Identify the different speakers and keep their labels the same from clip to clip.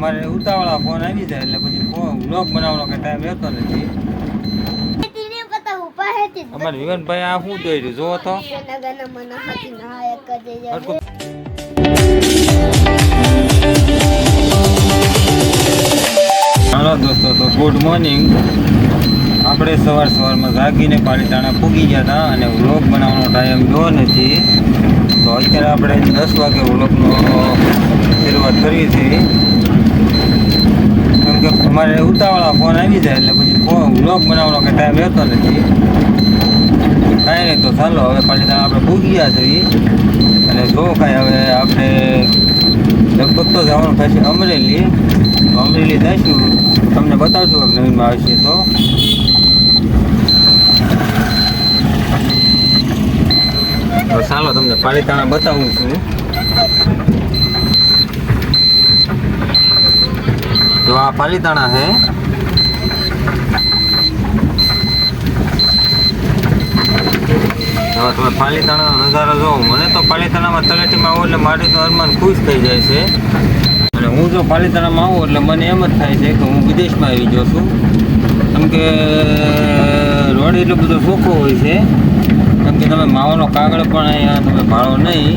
Speaker 1: મારે ઉતાવળા ફોન આવી જાય એટલે પછી બ્લોગ બનાવવાનો કે ટાઈમ રહેતો નથી. અમારે વિવનભાઈ આ શું દોર્યું જોવો તો. હાલો દોસ્તો, તો ગુડ મોર્નિંગ આપણે સવાર સવારમાં જાગીને પાલીતાણા પૂગી ગયા હતા અને વ્લોગ બનાવવાનો ટાઈમ જો નથી. તો અત્યારે આપણે દસ વાગે વ્લોગનો શરૂઆત કરી કેમ કે અમારે ઉતાવળા ફોન આવી જાય એટલે પછી વ્લોગ બનાવવાનો કંઈ ટાઈમ રહેતો નથી. કાંઈ નહીં તો ચાલો, હવે પાલીતાણા આપણે પૂગી ગયા છીએ અને જો કાંઈ હવે આપણે લગભગ તો જવાનું થશે અમરેલી. અમરેલી જઈશું. તમને બતાવશું કે નવીનમાં આવશે તો ચાલો તમને પાલીતાણા બતાવું છું. તો આ પાલીતાણા છે. હવે તમે પાલીતાણાનો નજારો જોવો, મને તો પાલીતાણામાં તળેટીમાં આવું એટલે મારી તો અરમાન ખુશ થઈ જાય છે. અને હું જો પાલીતાણામાં આવું એટલે મને એમ જ થાય છે કે હું વિદેશમાં આવી ગયો છું. કેમ કે, રોડ એટલો બધો ચોખ્ખો હોય છે. કેમ કે તમે માવાનો કાગળ પણ અહીંયા તમે ભાડો નહીં.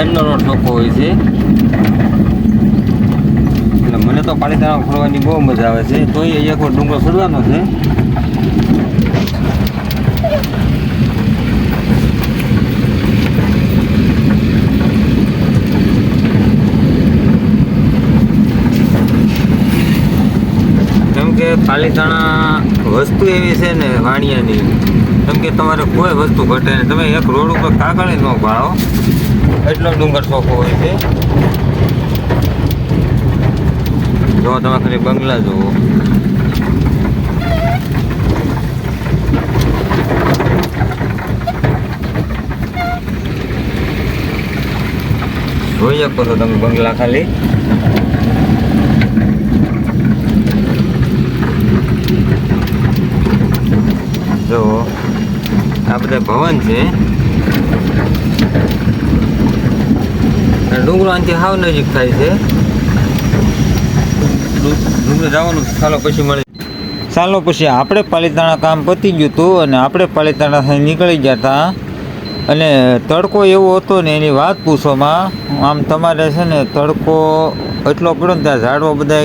Speaker 1: એમનો રોડ ચોખ્ખો હોય છે. તો પાલીતાણા ફરવાની બહુ મજા આવે છે. તોય એક વાર ડુંગર ફરવાનો છે. કેમ પાલીતાણા વસ્તુ એવી છે ને વાણિયાની. કેમ કે તમારે કોઈ વસ્તુ ઘટે નહીં. તમે એક રોડ ઉપર કાગળ ન ભાળો એટલો ડુંગર ચોખ્ખો હોય છે. જો તમે ખાલી બંગલા જુઓ. જોઈ શકો છો તમે બંગલા ખાલી. જો, આ બધા ભવન છે. ડુંગરો આનાથી હાવ નજીક થાય છે. ડુંગરે જવાનું. ચાલો પછી મળે ચાલો પછી આપણે પાલીતાણા કામ પતી ગયું હતું અને આપણે પાલીતાણાથી નીકળી ગયા હતા. અને તડકો એવો હતો ને એની વાત પૂછોમાં આમ તમારે છે ને તડકો એટલો પડ્યો ને ત્યાં ઝાડવા બધા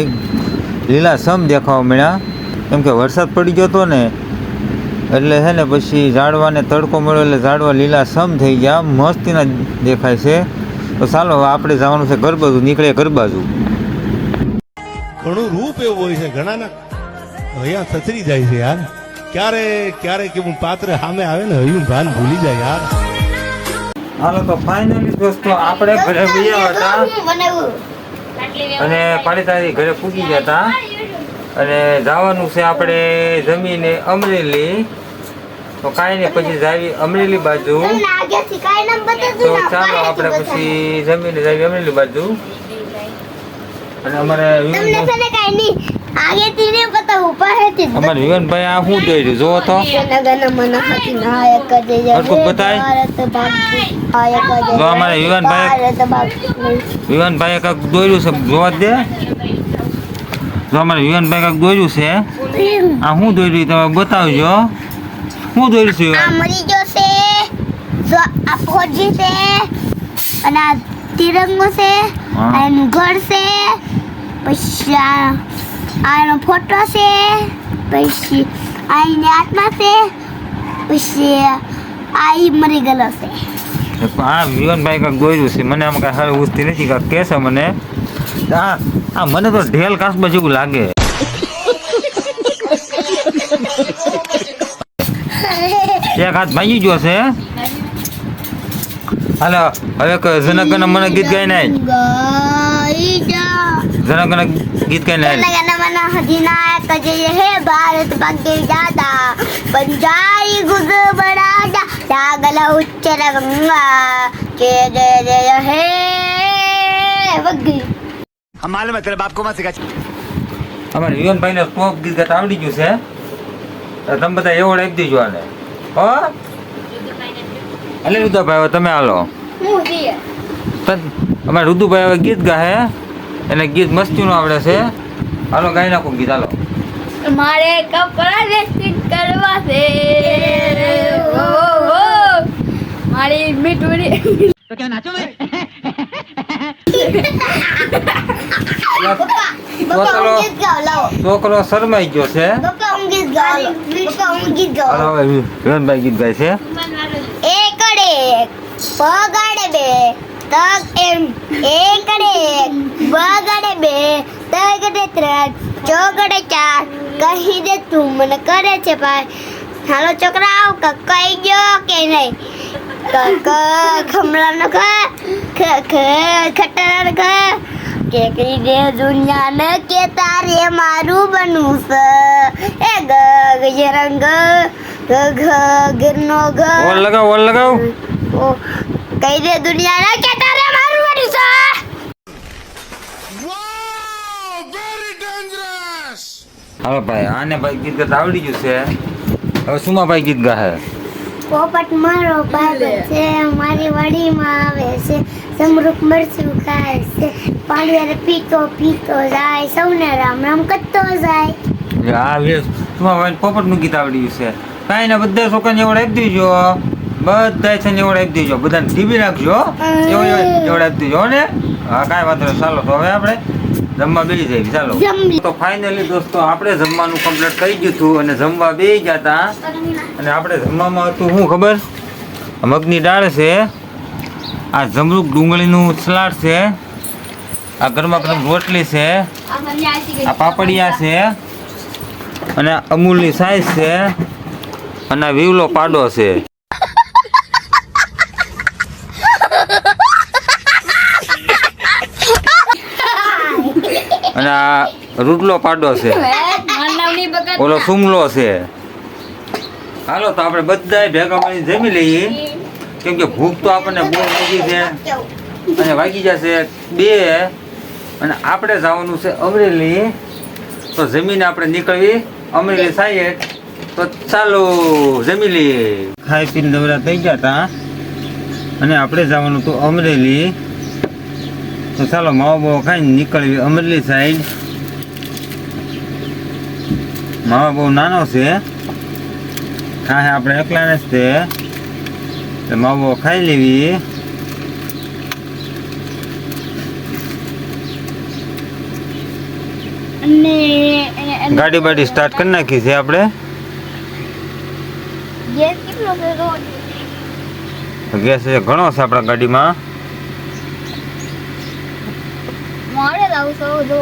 Speaker 1: લીલા સમ દેખાવા મળ્યા. કેમ કે વરસાદ પડી ગયો હતો ને, એટલે છે ને પછી ઝાડવાને તડકો મળ્યો એટલે ઝાડવા લીલા સમ થઈ ગયા. મસ્તીના દેખાય છે. તો ચાલો, આપણે જવાનું છે ઘર બાજુ. નીકળીએ ઘર બાજુ.
Speaker 2: ઘણું રૂપ એવું હોય છે ઘણાના અહીંયા સચરી જાય છે યાર. ક્યારે ક્યારે કેવું પાત્ર સામે આવે ને હયું ભાન ભૂલી જાય યાર.
Speaker 1: હાલો તો ફાઇનલી દોસ્તો આપણે ઘરે ગયા હતા.
Speaker 3: અને
Speaker 1: અને પાણીતારી ઘરે પૂગી ગયા હતા. અને જવાનું છે આપણે જમીને અમરેલી. તો કાંઈ નહીં પછી જાવી અમરેલી બાજુ. તો ચાલો આપણે પછી જમીને જાવી અમરેલી બાજુ. અને અમારે
Speaker 3: તમને
Speaker 1: વિવન
Speaker 3: છે ને પતા નહીં. આગળથી ને કતા ઉપા હેતી
Speaker 1: વિવનભાઈ આ શું દોર્યું જોવો તો.
Speaker 3: નગન મન હતી નાયક જય
Speaker 1: હરખું બતાય. જો અમારે વિવાનભાઈ-
Speaker 3: ભારત
Speaker 1: કાક દોર્યું છે. જોવા દે. જો અમારે વિવાનભાઈ કાક દોર્યું છે. આ શું દોર્યું તમે બતાવજો. શું દોર્યું છે?
Speaker 3: આ મરી ગયો છે. જો આ ફોજી છે. અને આ તિરંગો છે. એનું ઘર છે. પછી આનો ફોટો છે પછી આની આત્મા છે પછી આઈ મરી ગયેલો છે.
Speaker 1: આ વિવનભાઈ કાંઈક દોર્યું છે મને આમ કાંઈ સારું ઉઠતી નથી કાંઈક કહે છે મને. આ આ મને તો ઢેલ કાસબા જેવું લાગે. એક હાથ ભાઈ ગયો છે. હાલો હવે જનગણ મને ગીત ગાઈ નાય
Speaker 3: गाना गाना
Speaker 1: गीत कहने लगा गाना
Speaker 3: मना हदीना है कजे ये है भारत बग्गे दादा. पंजाई गुग बड़ा जा जागला उच्च रंगा. के रे रे है बग्गे
Speaker 4: हम मालूम है तेरे बाप को मत सिखा।
Speaker 1: हमारे यून भाई ने पॉप गीत का तावड़ी जूस है तुम बता ये वाला एक दीजो आने ओ अरे रुदा भाई
Speaker 3: तुम्हें आलो.
Speaker 1: मुझे. तन हमारे रुदू भाई गीत गाए એને ગીત મસ્તીનું આવડે છે. હાલો ગાઈ નાખો ગીત હાલો.
Speaker 3: મારે કપડા રેસ્ટિંગ કરવા છે. મારી મીઠુડી.
Speaker 1: છોકરો છોકરો શરમાઈ ગયો છે. હાલો ગીત ગાય છે.
Speaker 3: એકડે પગાડે બે. તગ એમ એકડે બગડે બે તગડે ત્રણ ચોગડે ચાર કહી દે તું મને કરે છે ભાઈ હાલો છોકરાઓ કઈ ગયો કે નહીં ક ક ખમલાનો ખ ખ ખ ખટરાનો ખ કે કહી દે દુનિયાને કે તારે મારું બનવું છે એ ગ ગજરંગ ગ ઘ ગિરનો ઘ
Speaker 1: ઓલ લગાવ ઓલ લગાવ
Speaker 3: ઓ કહી દે દુનિયાને કે તારે મારું બનવું છે
Speaker 1: હાલો ભાઈ આને ભાઈ ગીત ગાતા આવડી ગયું છે. હવે સુમા ભાઈ ગીત ગાહે
Speaker 3: પોપટ મારો બાબો છે મારી વાડીમાં આવે છે સમરૂપ મરચું ખાય છે પાણીયારે પીતો પીતો જાય સૌને રામ રામ કરતો જાય.
Speaker 1: આ વેસ સુમા ભાઈ પોપટનું ગીત આવડી ગયું છે. કાંઈ ને બધા છોકરાને એવડ આપી દેજો. બધા છે ને એવડ આપી દેજો. બધાને ટીવી રાખજો. એવડ આપી દેજો ને? હા કાંઈ વાંધો ચાલો તો હવે આપણે જમવા બેસી જાય. ચાલો. તો ફાઇનલી દોસ્તો આપણે જમવાનું કમ્પ્લીટ કરી ગયું હતું અને જમવા બે ગયા હતા. અને આપણે જમવામાં હતું શું ખબર? મગની દાળ છે. આ જમરૂક ડુંગળીનું સલાડ છે. આ ગરમા ગરમ રોટલી છે. આ પાપડિયા છે. અને અમૂલની સાઈઝ છે. અને આ વિવલો પાડો છે. અને આ રૂટલો પાડો છે. ઓલો સુમલો છે. હાલો તો આપણે બધા ભેગા મળીને જમી લઈએ. કેમ કે ભૂખ તો આપણને બહુ લાગી છે. અને વાગી જશે બે. અને આપણે જવાનું છે અમરેલી. તો જમીને આપણે નીકળવી અમરેલી સાહેબ તો ચાલો જમી લઈએ. ખાઈ પીને દવરા થઈ ગયા હતા અને આપણે જવાનું હતું અમરેલી. તો ચાલો માવો બાવો ખાઈને નીકળવી અમરેલી સાઈડ માવો બહુ નાનો છે. હા આપણે એકલાને જ તે માવો ખાઈ લેવી. ગાડી બાડી સ્ટાર્ટ કરી નાખી છે આપણે.
Speaker 3: ગેસ
Speaker 1: ઘણો છે આપણા ગાડીમાં.
Speaker 3: લાવું છો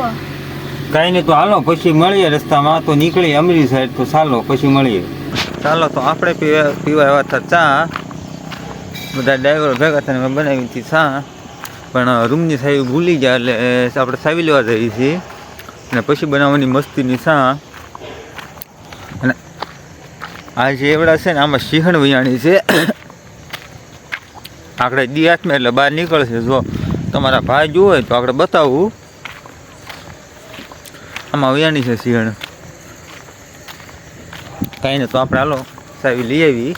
Speaker 1: કાંઈ નહીં, તો હાલો, પછી મળીએ રસ્તામાં. તો નીકળીએ અમરી સાઈડ, તો ચાલો, પછી મળીએ. ચાલો, તો આપણે પીવા પીવા આવ્યા હતા ચા. બધા ડ્રાઈવરો ભેગા થઈને મેં બનાવી હતી ચા. પણ રૂમની સાવી ભૂલી ગયા, એટલે આપણે સાવી લેવા જઈએ છીએ. અને પછી બનાવવાની મસ્તીની ચા. અને આ જે એવડા છે ને, આમાં સિંહણ વિયાણી છે. આપણે દી હાથમાં એટલે બહાર નીકળશે. જો તમારા ભાઈ હોય તો આપણે બતાવવું આમાં વિયાણી છે સિંહણ. કાંઈ નહીં તો આપણે હાલો સાવી લઈ આવી,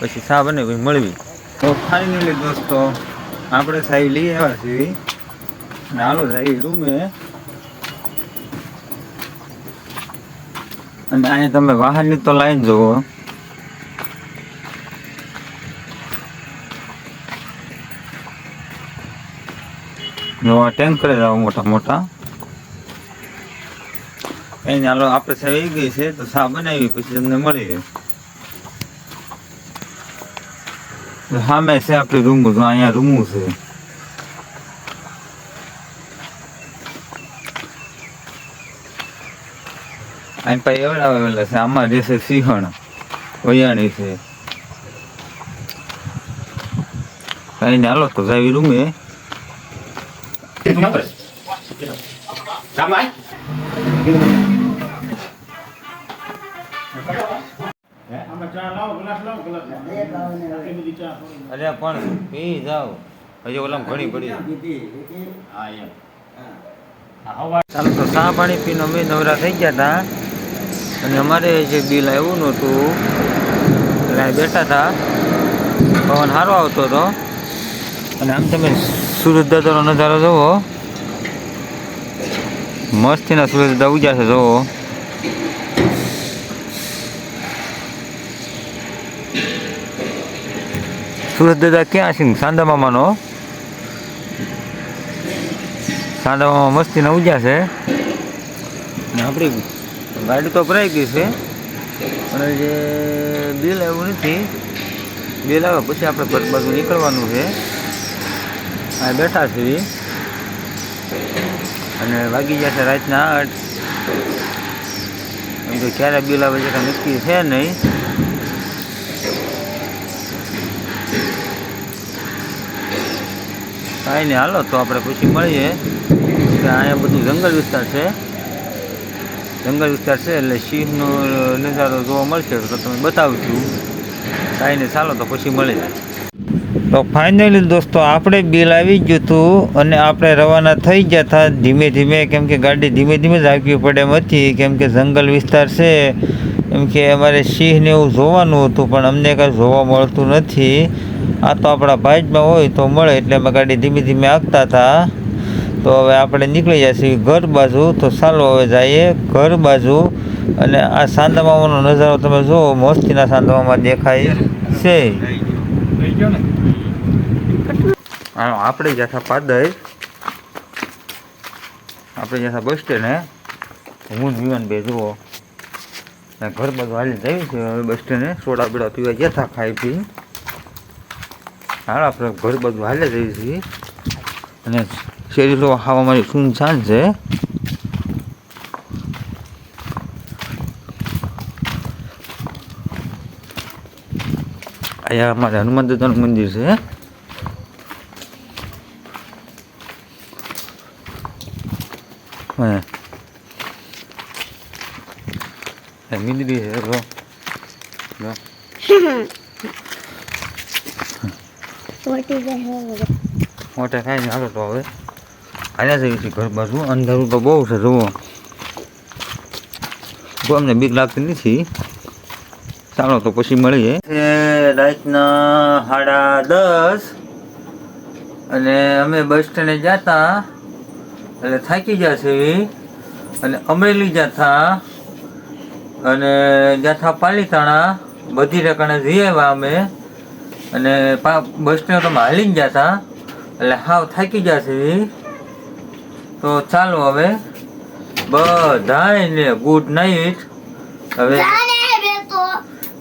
Speaker 1: પછી સા બને પછી મળવી. તો ફાઇનલી દોસ્તો, આપણે સાવી લઈ આવ્યા છીએ. અને હાલો સાવી રૂમે. અને અહીંયા તમે વાહનની તો લાઈન જુઓ. ટેન્કર આવો મોટા મોટા કઈ હાલો આપણે આવી ગઈ છે, તો સા બનાવી, પછી તમને મળીએ. સામે છે આપણે રૂમ જો અહીંયા રૂમું છે. અહીં પછી એવડા આવેલા છે, આમાં રહેશે સિંહણ, વૈયાણી છે. કઈ હાલો તો જાવી રૂમે. અરે પણ પી જાઓ. હજી ઓલામ ઘણી પડી ચાલો, તો ચા પાણી પીને અમે નવરા થઈ ગયા હતા અને અમારે જે બિલ આવ્યું નહોતું, એટલે બેઠા હતા પવન સારો આવતો હતો. અને આમ તમે સુરત દાદાનો નજારો જુઓ મસ્તીના સૂરજ દાદા છે, જોવો. સુરત દાદા ક્યાં છે? સાંદા મામાનો? સાંદા મામા મસ્તીના ઉજા છે. આપણી ગાડી તો ભરાઈ ગઈ છે. અને જે બિલ આવ્યું નથી. બિલ આવે પછી આપણે ઘર બાજુ નીકળવાનું છે. આ બેઠા છીએ અને વાગી ગયા છે રાતના આઠ. એમ ક્યારે બિલ આવે છે નક્કી છે નહીં. કાંઈ નહીં હાલો, તો આપણે પછી મળીએ. કે અહીંયા બધું જંગલ વિસ્તાર છે. જંગલ વિસ્તાર છે એટલે સિંહનો નજારો જોવા મળશે, તો તમે બતાવશું. કાંઈ નહીં ચાલો, તો પછી મળીએ. તો ફાઇનલી દોસ્તો, આપણે બિલ આવી ગયું હતું અને આપણે રવાના થઈ ગયા હતા ધીમે ધીમે, કેમ કે ગાડી ધીમે ધીમે જ આગવી પડે એમ હતી, કેમ કે જંગલ વિસ્તાર છે, એમ કે અમારે સિંહને એવું જોવાનું હતું, પણ અમને કાંઈ જોવા મળતું નથી. આ તો આપણા ભાઈજમાં હોય તો મળે, એટલે અમે ગાડી ધીમે ધીમે આગતા હતા. તો હવે આપણે નીકળી જઈએ ઘર બાજુ, તો ચાલો હવે જઈએ ઘર બાજુ. અને આ સાંદામામાનો નજારો તમે જુઓ, મસ્તીના સાંદામામાં દેખાય છે. આપણે થા પાદર. આપણે જ્યાં બસ સ્ટેન્ડ, હે. હું જીવન બે જુઓ. ઘર બાજુ હાલી જઈએ છે હવે બસ સ્ટેન્ડે, સોડા બીડા પીવા જતા ખાઈ પી. હાલ આપણે ઘર બાજુ હાલે જઈએ છીએ અને શેરી લો ખાવા મારી સુનસાન છે. અહીંયા અમારે હનુમાન દાદાનું મંદિર છે. હા એ છે.
Speaker 3: મોટી
Speaker 1: ને હાલો તો હવે. આવ્યા જઈએ ઘર બાજુ. અંધારું તો બહુ છે, જુઓ. જો અમને બીક લાગતી નથી. ચાલો તો પછી મળીએ. રાતના સાડા દસ અને અમે બસ સ્ટેન્ડે જતા. એટલે થાકી છે અને અમરેલી જતા. અને જાથા પાલીતાણા. બધી રકાણે જઈ આવ્યા અમે. અને પા બસ સ્ટેન્ડ તમે હાલીને જતા એટલે હાવ થાકી ગયા છે. તો ચાલો હવે બધાને ગુડ નાઇટ હવે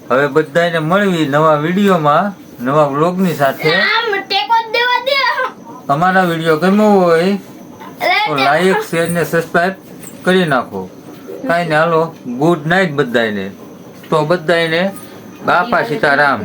Speaker 1: હવે બધાને મળવી નવા વિડીયોમાં નવા વ્લોગની સાથે. અમારા વીડિયો ગમ્યો હોય તો લાઈક શેર ને સબસ્ક્રાઈબ કરી નાખો. કાંઈ ને હાલો ગુડ નાઇટ બધાને તો બધાને બાપા સીતારામ.